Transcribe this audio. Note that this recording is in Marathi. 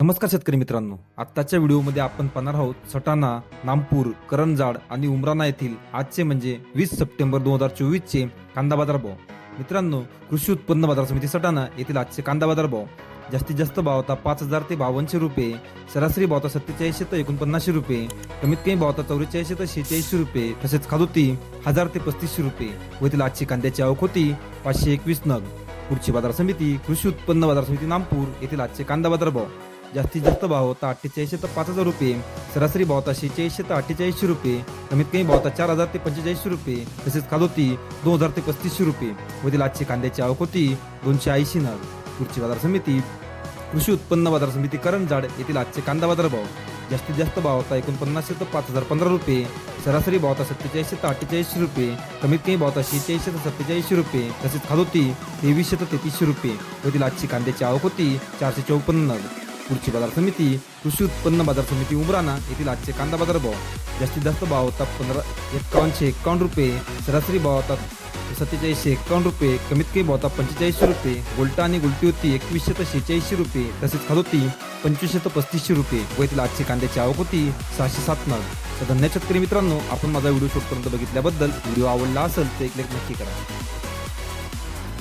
नमस्कार शेतकरी मित्रांनो. आत्ताच्या व्हिडिओमध्ये आपण पाहणार आहोत सटाणा नामपूर करंजाड आणि उमराणा येथील आजचे म्हणजे वीस सप्टेंबर दोन हजार चोवीस चे कांदा बाजार भाव मित्रांनो कृषी उत्पन्न बाजार समिती सटाणा येथील आजचे कांदा बाजार भाव जास्तीत जास्त भाव होता पाच हजार ते बावनशे रुपये सरासरी भाव होता सत्तेचाळीसशे ते एकोणपन्नासशे रुपये कमीत कमी भाव होता चौवेचाळीसशे ते शेहेचाळीसशे रुपये तसेच खादोती हजार ते पस्तीसशे रुपये व येथील आजची कांद्याची आवक होती पाचशे एकवीस नग. पुढची बाजार समिती कृषी उत्पन्न बाजार समिती नामपूर येथील आजचे कांदा बाजार भाव जास्तीत जास्त भाव होता अठ्ठेचाळीसशे तर पाच हजार रुपये. सरासरी भाव होता शेहेचाळीसशे ते अठ्ठेचाळीसशे रुपये. कमीत कमी भाव होता चार हजार ते पंचेचाळीसशे रुपये. तसेच खाद होती दोन हजार ते पस्तीसशे रुपये. वरील आजची कांद्याची आवक होती दोनशे ऐंशी नग. पुढची बाजार समिती कृषी उत्पन्न बाजार समिती करंजाड येथील आजचे कांदा बाजार भाव. जास्तीत जास्त भाव होता एकोणपन्नासशे तर पाच हजार पंधरा रुपये. सरासरी भाव होता सत्तेचाळीसशे तर अठ्ठेचाळीसशे रुपये. कमीत कमी भाव होता शेहेचाळीसशे तर सत्तेचाळीसशे रुपये. तसेच खाद होती तेवीसशे तर तेहतीसशे रुपये. वरील आजची कांद्याची आवक होती चारशे चौपन्न नग. पुढची बाजार समिती कृषी उत्पन्न बाजार समिती उमराणा येथील आजचे कांदा बाजार भाव जास्तीत जास्त भाव होता पंधरा एकावन्नशे एकावन्न रुपये सरासरी भाव होता सत्तेचाळीसशे एकावन्न रुपये कमीत कमी भाव होता पंचेचाळीसशे रुपये गोल्टा आणि गुलटी होती एकवीसशे तर शेहेचाळीसशे रुपये तसेच खाद होती पंचवीसशे तर पस्तीसशे रुपये. व येथील आजची कांद्याची आवक होती सहाशे सात नग. तर धन्यवाद शेतकरी मित्रांनो आपण माझा व्हिडिओ शूटपर्यंत बघितल्याबद्दल व्हिडिओ आवडला असेल तर एक लेख नक्की करा.